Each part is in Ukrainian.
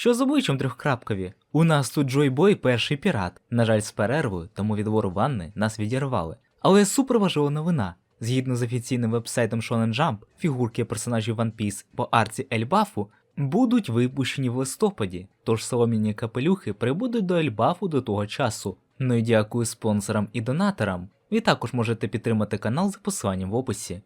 Що з обличчям трьохкрапкові? У нас тут Джойбой перший пірат. На жаль, з перервою, тому від вору ванни нас відірвали. Але суперважлива новина. Згідно з офіційним вебсайтом Shonen Jump, фігурки персонажів One Piece по арці Ельбафу будуть випущені в листопаді, тож солом'яні капелюхи прибудуть до Ельбафу до того часу. Ну і дякую спонсорам і донаторам. Ви також можете підтримати канал за посиланням в описі.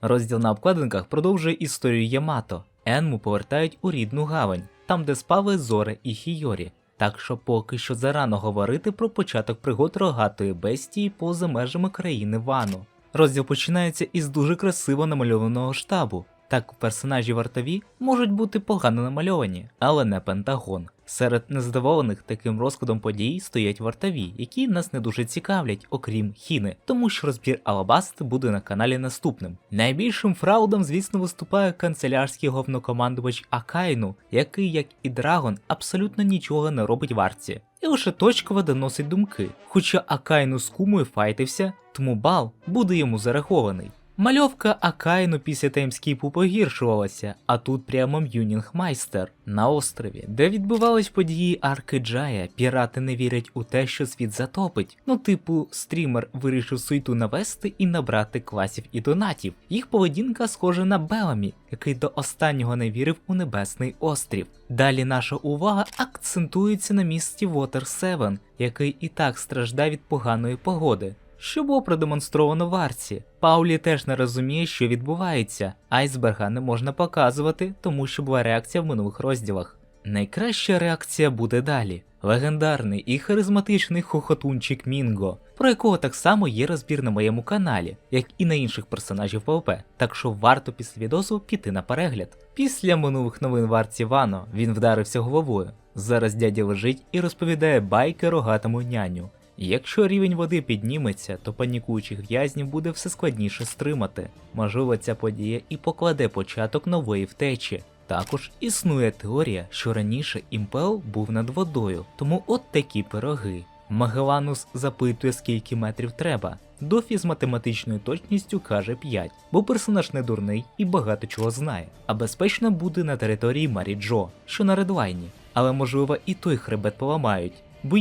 Розділ на обкладинках продовжує історію Ямато. Енму повертають у рідну гавань, там де спали Зоре і Хійорі. Так що поки що зарано говорити про початок пригод рогатої бестії поза межами країни Вану. Розділ починається із дуже красиво намальованого штабу. Так, персонажі вартові можуть бути погано намальовані, але не Пентагон. Серед незадоволених таким розкладом подій стоять вартові, які нас не дуже цікавлять, окрім хіни, тому що розбір Алабаст буде на каналі наступним. Найбільшим фраудом, звісно, виступає канцелярський головнокомандувач Акайну, який, як і Драгон, абсолютно нічого не робить в арці. І лише точково доносить думки. Хоча Акайну з кумою файтився, тому бал буде йому зарахований. Мальовка Акайну після таймскіпу погіршувалася, а тут прямо М'юнінг Майстер на острові, де відбувались події Арки Джая, пірати не вірять у те, що світ затопить. Ну, типу, стрімер вирішив суету навести і набрати класів і донатів. Їх поведінка схожа на Беламі, який до останнього не вірив у небесний острів. Далі наша увага акцентується на місті Water 7, який і так страждає від поганої погоди що було продемонстровано в арці. Паулі теж не розуміє, що відбувається. Айсберга не можна показувати, тому що була реакція в минулих розділах. Найкраща реакція буде далі. Легендарний і харизматичний хохотунчик Мінго, про якого так само є розбір на моєму каналі, як і на інших персонажів ПВП, так що варто після відосу піти на перегляд. Після минулих новин в арці Вано він вдарився головою. Зараз дядя лежить і розповідає байки рогатому няню. Якщо рівень води підніметься, то панікуючих в'язнів буде все складніше стримати. Можливо, ця подія і покладе початок нової втечі. Також існує теорія, що раніше імпел був над водою, тому от такі пироги. Магеланус запитує, скільки метрів треба. Дофі з математичною точністю каже 5, бо персонаж не дурний і багато чого знає. А безпечно буде на території Марі Джо, що на редлайні. Але можливо і той хребет поламають, бо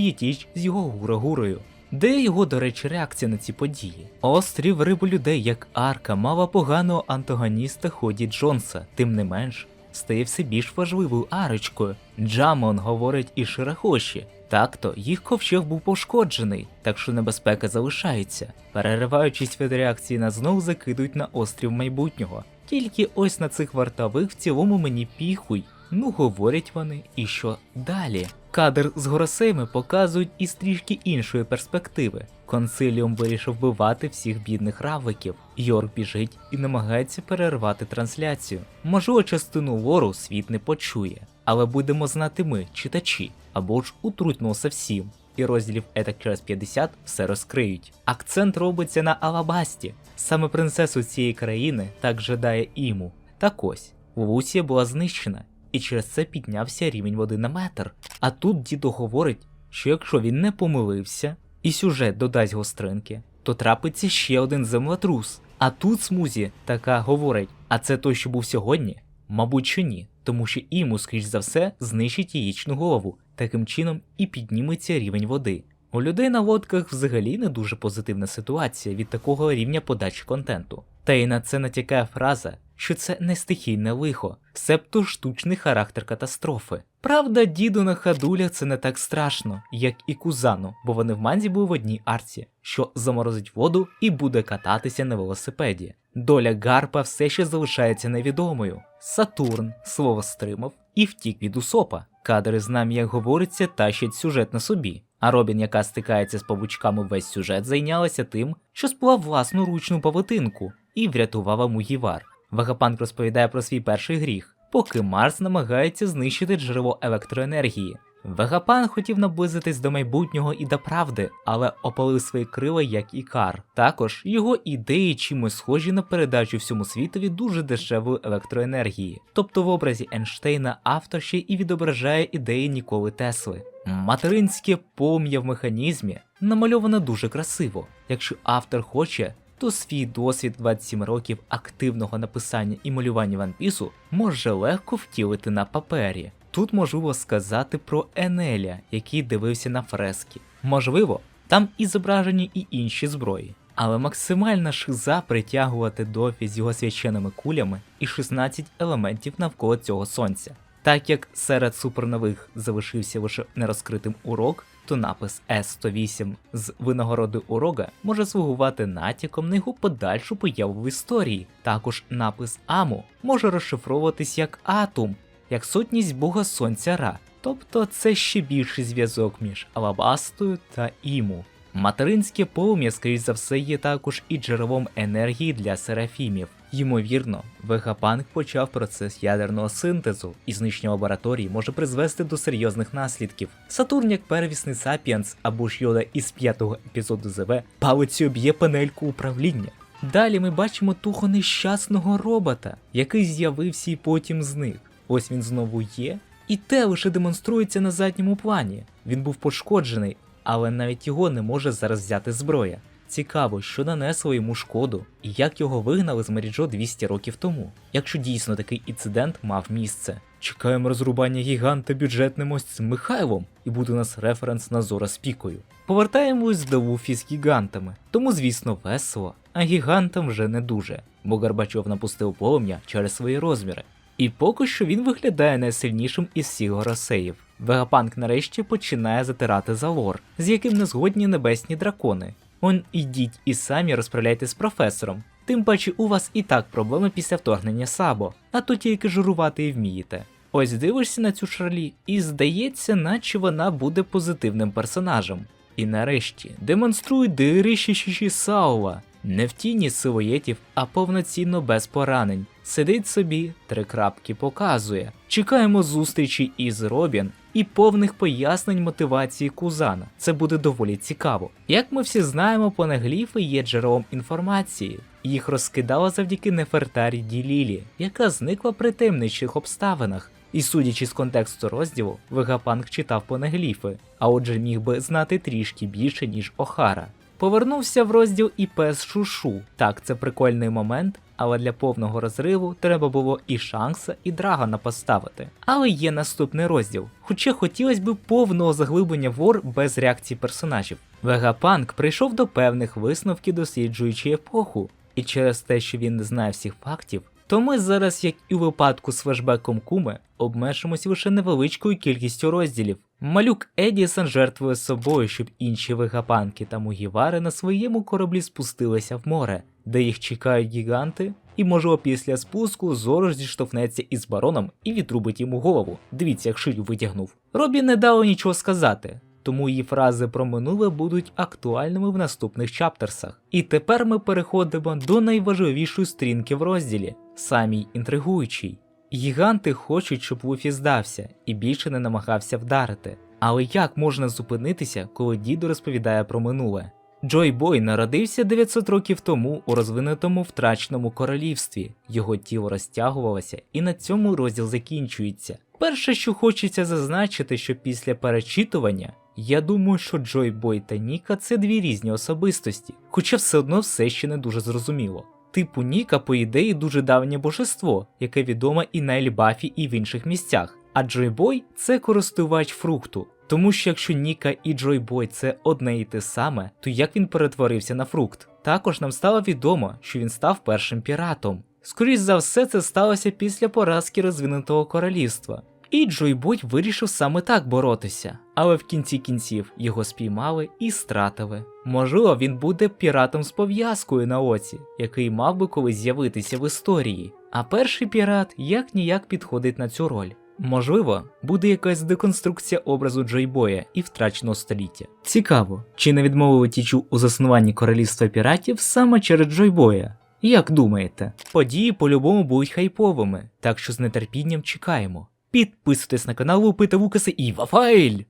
з його гура-гурою. Де його, до речі, реакція на ці події? Острів рибу людей, як арка, мала поганого антагоніста Ході Джонса, тим не менш, стає все більш важливою арочкою. Джамон говорить і Ширахоші. Так-то їх ковчег був пошкоджений, так що небезпека залишається. Перериваючись від реакції на знов закидують на острів майбутнього. Тільки ось на цих вартових в цілому мені піхуй. Ну, говорять вони, і що далі? Кадр з Горосейми показують із трішки іншої перспективи. Консиліум вирішив вбивати всіх бідних равликів. Йорк біжить і намагається перервати трансляцію. Можливо, частину лору світ не почує, але будемо знати ми, читачі, або ж утруть носа всім. І розділів етак через 50 все розкриють. Акцент робиться на Алабасті. Саме принцесу цієї країни так жадає Іму. Так ось, Лусія була знищена, і через це піднявся рівень води на метр. А тут дідо говорить, що якщо він не помилився і сюжет додасть гостринки, то трапиться ще один землетрус. А тут смузі така говорить: а це той, що був сьогодні? Мабуть, що ні, тому що іму, скоріш за все, знищить яєчну голову, таким чином і підніметься рівень води. У людей на лодках взагалі не дуже позитивна ситуація від такого рівня подачі контенту. Та й на це натякає фраза, що це не стихійне лихо, себто штучний характер катастрофи. Правда, діду на хадулях це не так страшно, як і кузану, бо вони в манзі були в одній арці, що заморозить воду і буде кататися на велосипеді. Доля Гарпа все ще залишається невідомою. Сатурн слово стримав і втік від усопа. Кадри з нами, як говориться, тащать сюжет на собі. А Робін, яка стикається з павучками весь сюжет, зайнялася тим, що сплав власну ручну павутинку і врятувала Мугівар. Вегапанк розповідає про свій перший гріх, поки Марс намагається знищити джерело електроенергії. Вегапан хотів наблизитись до майбутнього і до правди, але опалив свої крила як ікар. Також його ідеї чимось схожі на передачу всьому світові дуже дешевої електроенергії. Тобто в образі Ейнштейна автор ще і відображає ідеї Ніколи Тесли. Материнське полум'я в механізмі намальовано дуже красиво. Якщо автор хоче, то свій досвід 27 років активного написання і малювання ванпісу може легко втілити на папері. Тут можливо сказати про Енеля, який дивився на фрески. Можливо, там і зображені і інші зброї. Але максимальна шиза притягувати дофі з його священними кулями і 16 елементів навколо цього сонця. Так як серед супернових залишився лише нерозкритим урок, то напис С108 з винагороди урога може слугувати натяком на його подальшу появу в історії. Також напис Аму може розшифровуватись як Атум, як сутність бога сонця Ра. Тобто це ще більший зв'язок між Алабастою та Іму. Материнське полум'я, скоріш за все, є також і джерелом енергії для серафімів. Ймовірно, Вегапанк почав процес ядерного синтезу, і знищення лабораторії може призвести до серйозних наслідків. Сатурн, як первісний сапіенс або ж Йода із п'ятого епізоду ЗВ, палицю б'є панельку управління. Далі ми бачимо того нещасного робота, який з'явився і потім зник. Ось він знову є, і те лише демонструється на задньому плані. Він був пошкоджений, але навіть його не може зараз взяти зброя. Цікаво, що нанесло йому шкоду і як його вигнали з Маріджо 200 років тому, якщо дійсно такий інцидент мав місце. Чекаємо розрубання гіганта бюджетним ось цим Михайлом, і буде у нас референс на Зора з пікою. Повертаємось до Вуфі з гігантами, тому звісно весело, а гігантам вже не дуже, бо Горбачов напустив полум'я через свої розміри. І поки що він виглядає найсильнішим із всіх горосеїв. Вегапанк нарешті починає затирати за лор, з яким не згодні небесні дракони. Он ідіть і самі розправляйте з професором. Тим паче у вас і так проблеми після вторгнення Сабо, а то тільки журувати і вмієте. Ось дивишся на цю Шарлі, і здається, наче вона буде позитивним персонажем. І нарешті демонструй дирищащі Саува. Не в тіні силуєтів, а повноцінно без поранень. Сидить собі, три крапки показує. Чекаємо зустрічі із Робін і повних пояснень мотивації Кузана. Це буде доволі цікаво. Як ми всі знаємо, понегліфи є джерелом інформації. Їх розкидала завдяки Нефертарі Ділілі, яка зникла при таємничих обставинах. І судячи з контексту розділу, Вегапанк читав понегліфи, а отже міг би знати трішки більше, ніж Охара. Повернувся в розділ і пес Шушу. Так, це прикольний момент, але для повного розриву треба було і Шанкса, і Драгона поставити. Але є наступний розділ. Хоча хотілося б повного заглиблення в ор без реакції персонажів. Вегапанк прийшов до певних висновків, досліджуючи епоху, і через те, що він не знає всіх фактів, то ми зараз, як і у випадку з флешбеком Куми, обмежимось лише невеличкою кількістю розділів. Малюк Едісон жертвує собою, щоб інші вегапанки та мугівари на своєму кораблі спустилися в море, де їх чекають гіганти, і можливо після спуску Зоро ж зіштовхнеться із бароном і відрубить йому голову. Дивіться, як шию витягнув. Робі не дало нічого сказати. Тому її фрази про минуле будуть актуальними в наступних чаптерсах. І тепер ми переходимо до найважливішої стрінки в розділі, самій інтригуючій. Гіганти хочуть, щоб Луфі здався і більше не намагався вдарити. Але як можна зупинитися, коли дідо розповідає про минуле? Джой Бой народився 900 років тому у розвинутому втраченому королівстві. Його тіло розтягувалося, і на цьому розділ закінчується. Перше, що хочеться зазначити, що після перечитування я думаю, що Джой Бой та Ніка це дві різні особистості, хоча все одно все ще не дуже зрозуміло. Типу Ніка, по ідеї, дуже давнє божество, яке відоме і на Ельбафі, і в інших місцях. А Джойбой це користувач фрукту. Тому що якщо Ніка і Джойбой це одне і те саме, то як він перетворився на фрукт? Також нам стало відомо, що він став першим піратом. Скоріше за все, це сталося після поразки розвинутого королівства. І Джойбой вирішив саме так боротися, але в кінці кінців його спіймали і стратили. Можливо, він буде піратом з пов'язкою на оці, який мав би колись з'явитися в історії. А перший пірат як ніяк підходить на цю роль. Можливо, буде якась деконструкція образу Джойбоя і втраченого століття. Цікаво, чи не відмовили тічу у заснуванні королівства піратів саме через Джойбоя? Як думаєте? Події по-любому будуть хайповими, так що з нетерпінням чекаємо. Підписуйтесь на канал Лупити Лукаси і Вафайль!